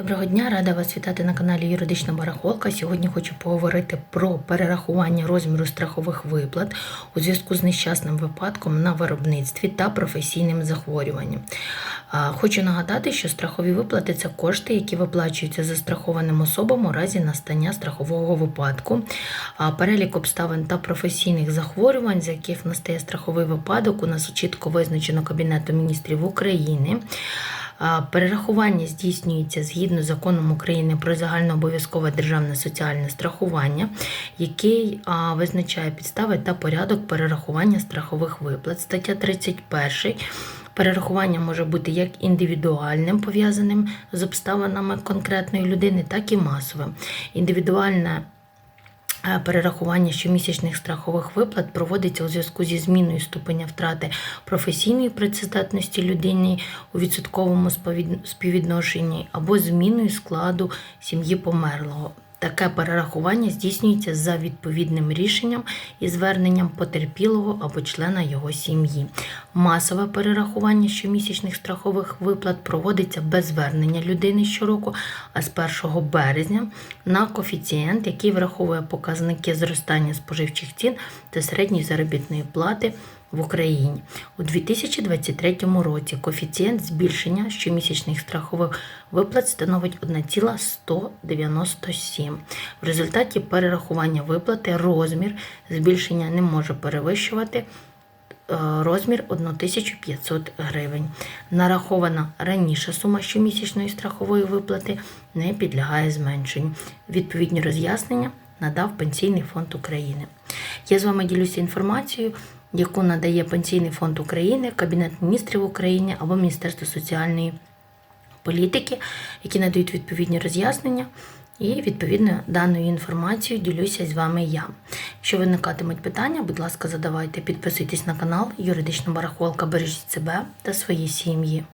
Доброго дня, рада вас вітати на каналі Юридична Барахолка. Сьогодні хочу поговорити про перерахування розміру страхових виплат у зв'язку з нещасним випадком на виробництві та професійним захворюванням. Хочу нагадати, що страхові виплати це кошти, які виплачуються застрахованим особам у разі настання страхового випадку. Перелік обставин та професійних захворювань, з яких настає страховий випадок, у нас чітко визначено Кабінетом міністрів України. Перерахування здійснюється згідно з законом України про загальнообов'язкове державне соціальне страхування, який визначає підстави та порядок перерахування страхових виплат. Стаття 31. Перерахування може бути як індивідуальним, пов'язаним з обставинами конкретної людини, так і масовим. Індивідуальне Перерахування щомісячних страхових виплат проводиться у зв'язку зі зміною ступеня втрати професійної працездатності людини у відсотковому співвідношенні або зміною складу сім'ї померлого. Таке перерахування здійснюється за відповідним рішенням і зверненням потерпілого або члена його сім'ї. Масове перерахування щомісячних страхових виплат проводиться без звернення людини щороку, а з 1 березня на коефіцієнт, який враховує показники зростання споживчих цін та середньої заробітної плати в Україні. У 2023 році коефіцієнт збільшення щомісячних страхових виплат становить 1,197. В результаті перерахування виплати розмір збільшення не може перевищувати е, розмір 1500 гривень. Нарахована раніше сума щомісячної страхової виплати не підлягає зменшенню. Відповідні роз'яснення надав Пенсійний фонд України. Я з вами ділюся інформацією, яку надає Пенсійний фонд України, Кабінет міністрів України або Міністерство соціальної політики, які надають відповідні роз'яснення. І відповідно даною інформацією ділюся з вами я. Якщо виникатимуть питання, будь ласка, задавайте, підписуйтесь на канал Юридична барахолка, бережіть себе та свої сім'ї.